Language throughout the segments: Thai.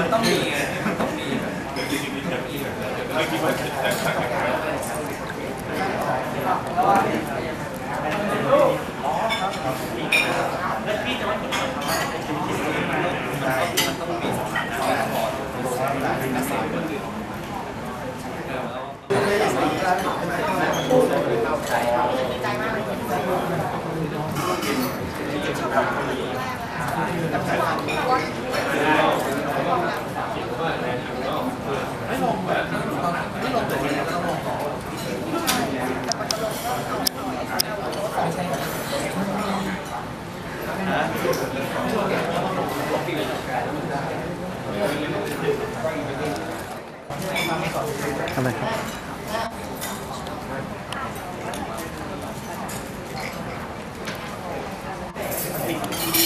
มันต้องมีไงมันต้องมีอะไ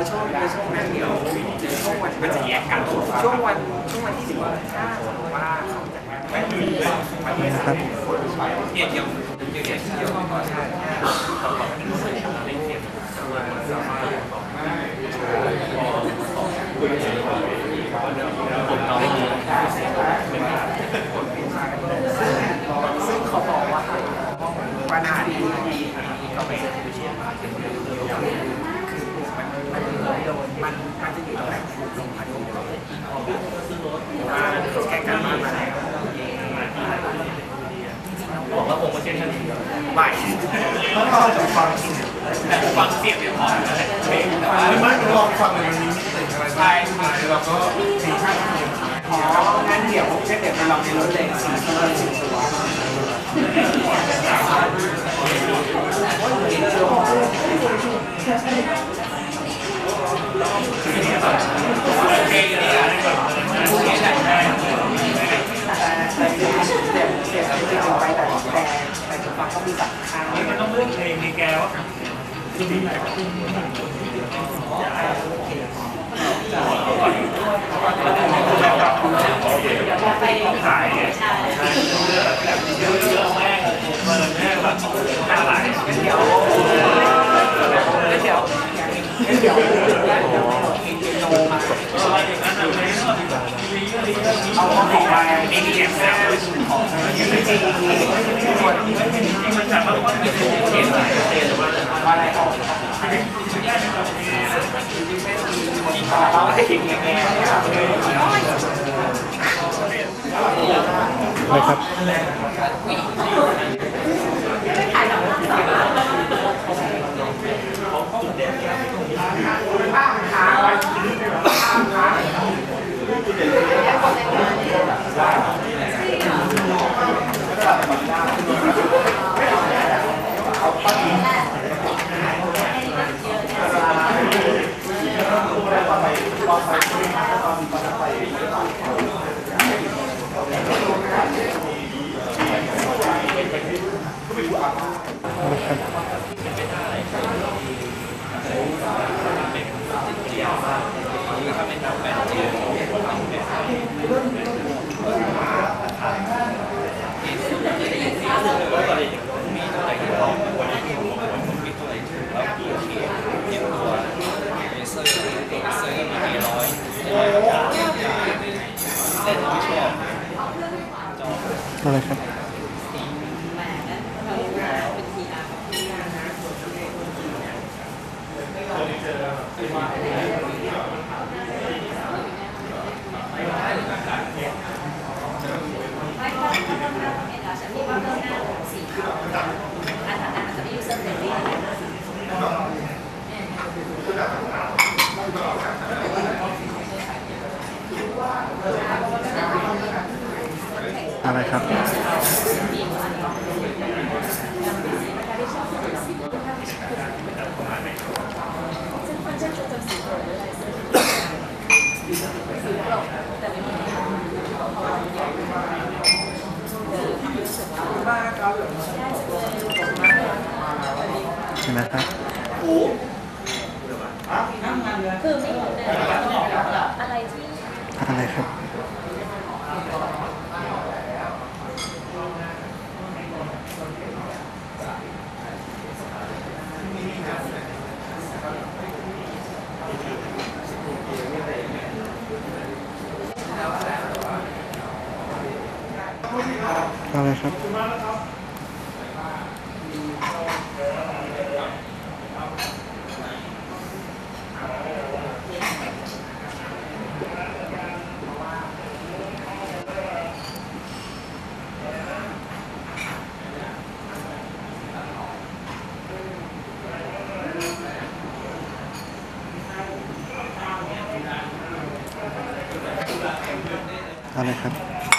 แล้วช่วงในช่วงนั้นเดี๋ยวช่วงวันมันจะแยกกันช่วงวันช่วงวันที่สิบห้าว่าเขาจะไม่มีวันที่ครับเนี่ยเดี๋ยวเดี๋ยวเดี๋ยวเดี๋ยวก็ใช่เราบอกให้ดูเล่นเลองในรถเลยสี่ตัวสี่ตัวแต่เสียงเสียงเสียงจริงๆไปแต่แต่แต่จุดฟังเขามีสักครั้งมันต้องเลือกเพลงในแกวะขายเนี่ยเยอะเยอะแม่งเปิดแม่งแบบหน้าไหลงั้นเดี๋ยวงั้นเดี๋ยวงั้นเดี๋ยวเพลงเปียโนมาอย่างนั้นเลยเอาของของมาเอ็นเอ็มแล้วจริงจริงจริงที่มันจะต้องว่าเป็นเอ็นเอ็นหรือว่าอะไรออกเราให้เห็นยังไง นะครับ อะไรครับ อะไรครับ ใช่ไหมครับคือไม่เหมือนเดิมอะไรที่ อะไรครับ อะครับอะไรครับ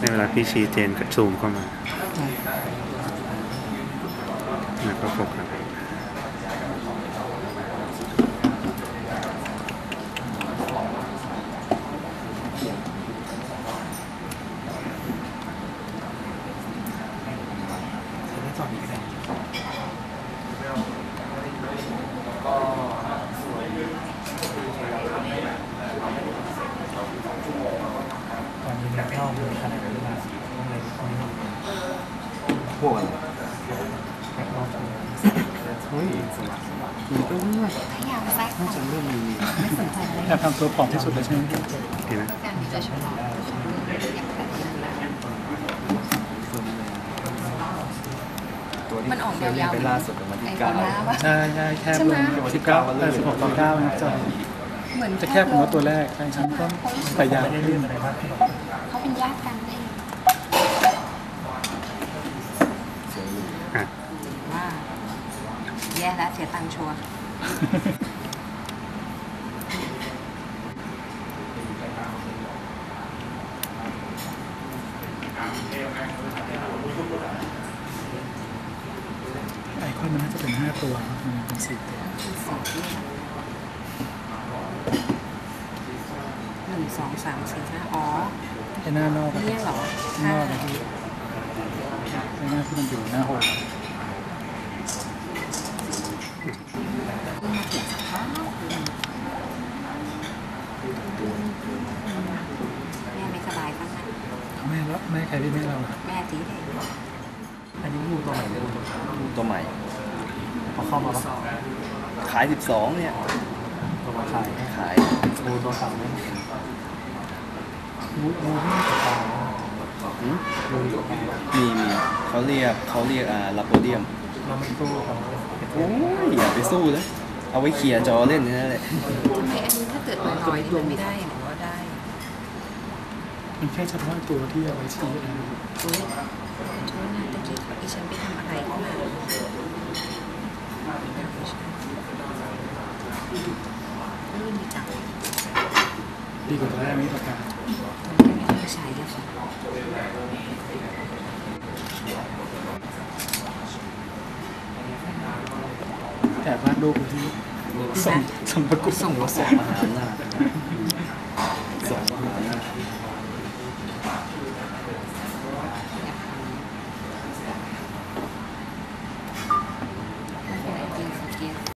ในเวลาพี่ชี้เจนก็ซูมเข้ามาแล้วก็โฟกัส อ ตอนนี้ก็ได้ก็ ตอนนี้มันเข้าเลยขนาดนี้มาต้องเลยตรงนี้ พวกอะไร แบ็คล็อก เฮ้ย มันก็เลือกพยายามแทรกน่าจะเริ่มมีไม่สนใจเลยอยากทำตัวผอมที่สุดเลยใช่ไหมเห็นไหมการที่จะชอบอยากมันออกยาวๆไปล่าสุดวันไอ้ที่คเก้านหน้าปะใช่ใช่แคบลงสิบเก้าเออสิบหกตอนเก้านะครับจะเหมือนจะแคบผมว่าตัวแรกใช่ฉันก็แต่ยาวไม่ได้เรื่องอะไรมากเขาเป็นญาติกันได้ อะ ว่า แย่แล้วเสียตังค์ชัวร์ไอคอนมันน่าจะเป็นห้าตัวมันเป็นสี่ตัวหนึ่งสองสามสี่ห้าอ๋อไอหน้านอกอะเนี่ยเหรอข้างนอกอะพี่ไอหน้าที่มันอยู่หน้าโฮม มาถึงสภาพ แม่ไม่สบายบ้างนะแม่แล้วแม่ใครพี่แม่เราแม่ตีเลยอันนี้งูตัวใหม่เลยตัวใหม่พอเข้ามาแล้วขาย12เนี่ยตัวมาขายขายงูตัวขาวเนี่ยงูงูที่ม่ตัวขาวหืมงูตัวขาวมีมีเขาเรียกเขาเรียกอ่าลาโปเดียมเราไม่สู้เขาโอ้ยอย่าไปสู้เลย เอาไว้เขี่ยจอเล่นนี่นั่นแหละทำไมอันนี้ถ้าเกิดลอยๆนี่มันไม่ได้หรือว่าได้มันแค่เฉพาะตัวที่เอาไว้ชี้อะไรอุ้ยโทษนะตะกี้ดิฉันไปทำอะไรขึ้นมาไม่มีจังดีกว่าตัวแรกไม่ประกาศไม่ต้องใช้อะค่ะ แต่วาดรูปที่ส่งส่งประกุศส่งมาส่งมาหาอำนาจ